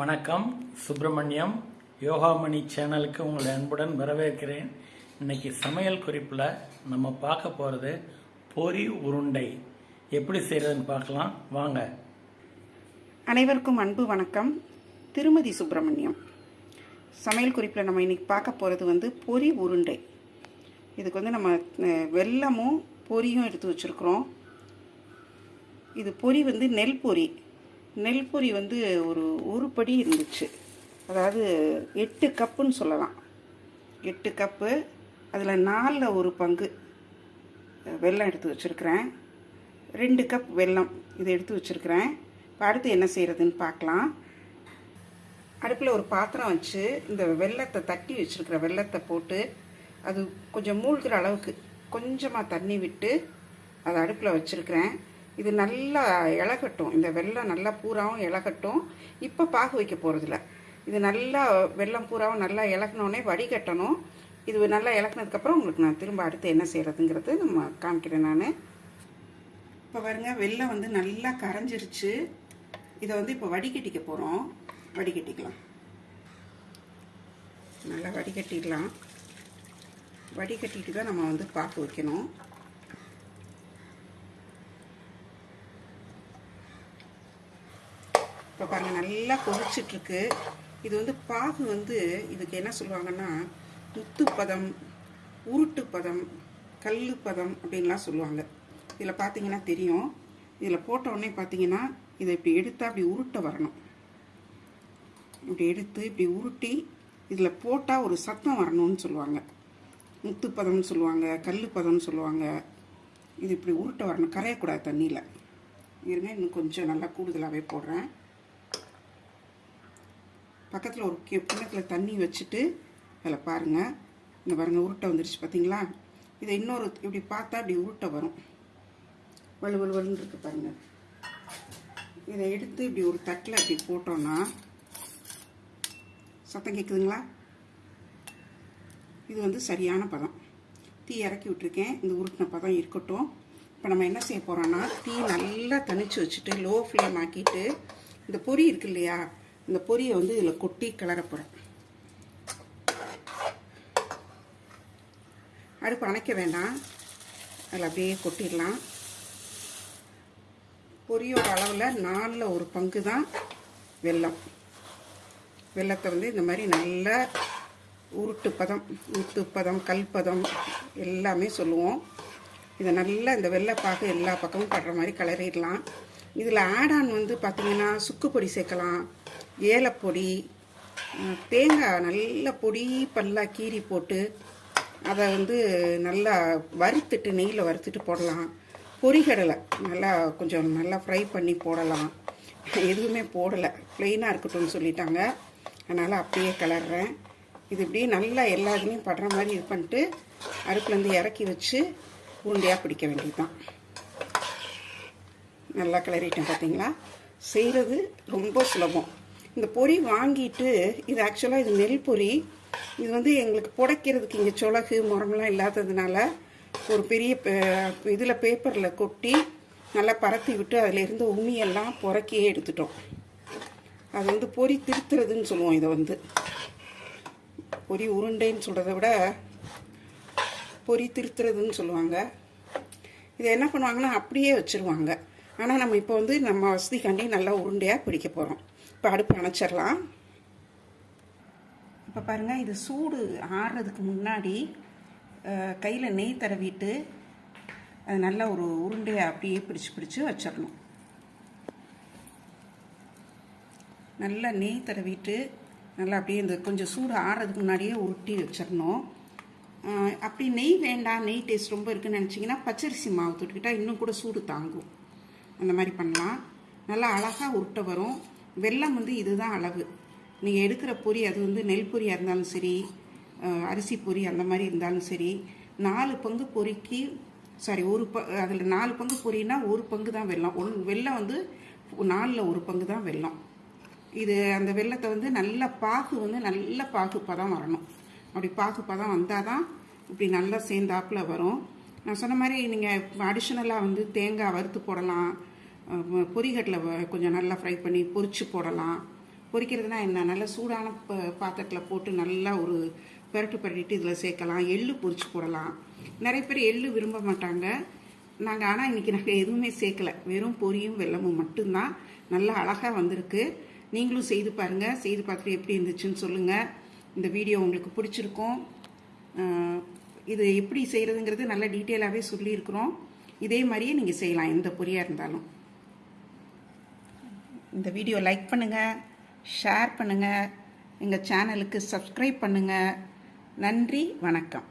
வணக்கம். சுப்பிரமணியம் யோகாமணி சேனலுக்கு உங்களை அன்புடன் வரவேற்கிறேன். இன்னைக்கு சமையல் குறிப்பில் நம்ம பார்க்க போகிறது பொரி உருண்டை. எப்படி செய்கிறதுன்னு பார்க்கலாம். வாங்க. அனைவருக்கும் அன்பு வணக்கம். திருமதி சுப்பிரமணியம். சமையல் குறிப்பில் நம்ம இன்னைக்கு பார்க்க போகிறது வந்து பொரி உருண்டை. இதுக்கு வந்து நம்ம வெல்லமும் பொரியும் எடுத்து வச்சுருக்குறோம். இது பொரி வந்து நெல் பொரி நெல் பொரி வந்து ஒரு ஒரு படி இருந்துச்சு. அதாவது எட்டு கப்புன்னு சொல்லலாம். எட்டு கப்பு அதில் நாலில் ஒரு பங்கு வெல்லம் எடுத்து வச்சுருக்கிறேன். ரெண்டு கப் வெல்லம் இதை எடுத்து வச்சுருக்கிறேன். இப்போ அடுத்து என்ன செய்கிறதுன்னு பார்க்கலாம். அடுப்பில் ஒரு பாத்திரம் வச்சு இந்த வெல்லத்தை தட்டி வச்சுருக்கிற வெல்லத்தை போட்டு அது கொஞ்சம் மூழ்கிற அளவுக்கு கொஞ்சமாக தண்ணி விட்டு அதை அடுப்பில் வச்சுருக்கிறேன். இது நல்லா இழகட்டும் இந்த வெள்ளம் நல்லா பூராவும் இழகட்டும் இப்போ பாகு வைக்க போகிறதில்ல இது நல்லா வெள்ளம் பூராவும் நல்லா இளக்குனோடனே வடிகட்டணும். இது நல்லா இளக்குனதுக்கப்புறம் உங்களுக்கு நான் திரும்ப அடுத்து என்ன செய்கிறதுங்கிறது நம்ம காமிக்கிறேன் நான். இப்போ பாருங்க வெள்ளம் வந்து நல்லா கரைஞ்சிருச்சு. இதை வந்து இப்போ வடிகட்டிக்க போகிறோம் வடிகட்டிக்கலாம். நல்லா வடிகட்டிடலாம். வடிகட்டிட்டு தான் நம்ம வந்து பாக்கு வைக்கணும். இப்போ பாருங்கள் நல்லா கொதிச்சிட்ருக்கு. இது வந்து பாகு வந்து இதுக்கு என்ன சொல்லுவாங்கன்னா முத்து பதம் உருட்டு பதம் கல் பதம் அப்படின்லாம் சொல்லுவாங்க. இதில் பார்த்தீங்கன்னா தெரியும். இதில் போட்ட உடனே பார்த்தீங்கன்னா இதை இப்படி எடுத்தால் அப்படி உருட்ட வரணும். இப்படி எடுத்து இப்படி உருட்டி இதில் போட்டால் ஒரு சத்தம் வரணும்னு சொல்லுவாங்க. முத்து பதம்னு சொல்லுவாங்க கல் பதம்னு சொல்லுவாங்க. இது இப்படி உருட்ட வரணும். கரையக்கூடாது தண்ணியில். இருங்க இன்னும் கொஞ்சம் நல்லா கூடுதலாகவே போடுறேன். பக்கத்தில் ஒரு கே கிண்ணத்தில் தண்ணி வச்சுட்டு அதில் பாருங்கள் இந்த பாருங்கள் உருட்டை வந்துருச்சு பார்த்தீங்களா இதை இன்னொரு இப்படி பார்த்தா இப்படி உருட்டை வரும். வலு வலு வலுன்னு இருக்கு பாருங்கள் இதை எடுத்து இப்படி ஒரு தட்டில் இப்படி போட்டோன்னா சத்தம் கேட்குதுங்களா இது வந்து சரியான பதம். தீ இறக்கி விட்டுருக்கேன். இந்த உருட்டின பதம் இருக்கட்டும். இப்போ நம்ம என்ன செய்ய போகிறோன்னா தீ நல்லா தணிச்சு வச்சுட்டு லோ ஃப்ளேம் ஆக்கிட்டு இந்த பொரி இருக்கு இல்லையா இந்த பொரியை வந்து இதில் கொட்டி கிளறப்போகிறேன் அடுப்பு அணைக்க வேண்டாம். அதில் அப்படியே கொட்டிடலாம். பொரியோட அளவில் நாலில் ஒரு பங்கு தான் வெல்லம். வெள்ளத்தை வந்து இந்த மாதிரி நல்லா உருட்டு பதம் உருட்டு பதம் கல்பதம் எல்லாமே சொல்லுவோம். இதை நல்லா இந்த வெள்ளை வெள்ளைப்பாகு எல்லா பக்கமும் படுற மாதிரி கிளறிடலாம். இதில் ஆடான் வந்து பார்த்திங்கன்னா சுக்குப்பொடி சேர்க்கலாம் ஏலப்பொடி தேங்காய் நல்ல பொடி பல்லாக கீறி போட்டு அதை வந்து நல்லா வறுத்துட்டு நெய்யில் வறுத்துட்டு போடலாம். பொரிகடலை நல்லா கொஞ்சம் நல்லா ஃப்ரை பண்ணி போடலாம். எதுவுமே போடலை. ப்ளெயினாக இருக்கட்டும்னு சொல்லிட்டாங்க. அதனால் அப்படியே கிளறுறேன் இது இப்படியே நல்லா எல்லா இதுலேயும் படுற மாதிரி இது பண்ணிட்டு அடுப்புலேருந்து இறக்கி வச்சு உருண்டையாக பிடிக்க வேண்டியதுதான். நல்லா கிளறிட்டேன் பார்த்தீங்களா செய்கிறது ரொம்ப சுலபம். இந்த பொரி வாங்கிட்டு இது ஆக்சுவலாக இது நெல் பொரி இது வந்து எங்களுக்கு புடைக்கிறதுக்கு இங்கே சொலகு முரமெல்லாம் இல்லாததுனால ஒரு பெரிய இதில் பேப்பரில் கொட்டி நல்லா பரத்தி விட்டு அதில் இருந்த உமியெல்லாம் புறக்கியே எடுத்துட்டோம். அது வந்து பொரி திருத்துறதுன்னு சொல்லுவோம் இதை வந்து. பொரி உருண்டைன்னு சொல்கிறத விட பொரி திருத்துறதுன்னு சொல்லுவாங்க. இதை என்ன பண்ணுவாங்கன்னா அப்படியே வச்சுருவாங்க. ஆனால் நம்ம இப்போ வந்து நம்ம வசதிக்காண்டி நல்லா உருண்டையாக பிடிக்க போகிறோம் இப்போ அடுப்பு அணைச்சிடலாம். இப்போ பாருங்கள் இது சூடு ஆறுறதுக்கு முன்னாடி கையில் நெய் தடவிட்டு அது நல்லா ஒரு உருண்டையை அப்படியே பிடிச்சு பிடிச்சு வச்சிடணும். நல்லா நெய் தடவிட்டு நல்லா அப்படியே இந்த கொஞ்சம் சூடு ஆறுறதுக்கு முன்னாடியே உருட்டி வச்சிடணும். அப்படி நெய் வேண்டாம் நெய் டேஸ்ட் ரொம்ப இருக்குன்னு நினச்சிங்கன்னா பச்சரிசி மாவு தொட்டுக்கிட்டால் இன்னும் கூட சூடு தாங்கும். அந்த மாதிரி பண்ணலாம். நல்லா அழகாக உருட்ட வரும். வெல்லம் வந்து இதுதான் அளவு. நீங்கள் எடுக்கிற பொரி அது வந்து நெல் பொரியாக இருந்தாலும் சரி அரிசி பொரி அந்த மாதிரி இருந்தாலும் சரி நாலு பங்கு பொரிக்கு சாரி ஒரு ப அதில் நாலு பங்கு பொரினா ஒரு பங்கு தான் வெள்ளம் ஒன் வெல்லம் வந்து நாலில் ஒரு பங்கு தான் வெல்லம். இது அந்த வெள்ளத்தை வந்து நல்ல பாகு வந்து நல்ல பாகுப்பாக தான் வரணும். அப்படி பாகுப்பாக தான் வந்தால் தான் இப்படி நல்லா சேர்ந்தாப்பில் வரும். நான் சொன்ன மாதிரி நீங்கள் அடிஷ்னலாக வந்து தேங்காய் வறுத்து போடலாம். பொரிகட்டில் வ- கொஞ்சம் நல்லா ஃப்ரை பண்ணி பொரிச்சு போடலாம். பொரிக்கிறதுனா என்ன? நல்லா சூடான ப- பாத்திரத்தில் போட்டு நல்லா ஒரு பெரட்டு பெரட்டிட்டு இதில் சேர்க்கலாம். எள்ளு பொரிச்சு போடலாம். நிறைய பேர் எள்ளு விரும்ப மாட்டாங்க. நாங்கள் ஆனால் இன்றைக்கி நாங்கள் எதுவுமே சேர்க்கல. வெறும் பொரியும் வெல்லமும் மட்டும்தான். நல்லா அழகாக வந்திருக்கு. நீங்களும் செய்து பாருங்கள் செய்து பார்த்துட்டு எப்படி இருந்துச்சுன்னு சொல்லுங்கள் இந்த வீடியோ உங்களுக்கு பிடிச்சிருக்கும். இது எப்படி செய்கிறதுங்கிறது நல்ல டீட்டெயிலாகவே சொல்லியிருக்கிறோம். இதே மாதிரியே நீங்கள் செய்யலாம் எந்த பொரியாக இருந்தாலும். இந்த வீடியோ லைக் பண்ணுங்கள் ஷேர் பண்ணுங்கள் எங்கள் சேனலுக்கு சப்ஸ்கிரைப் பண்ணுங்கள் நன்றி வணக்கம்.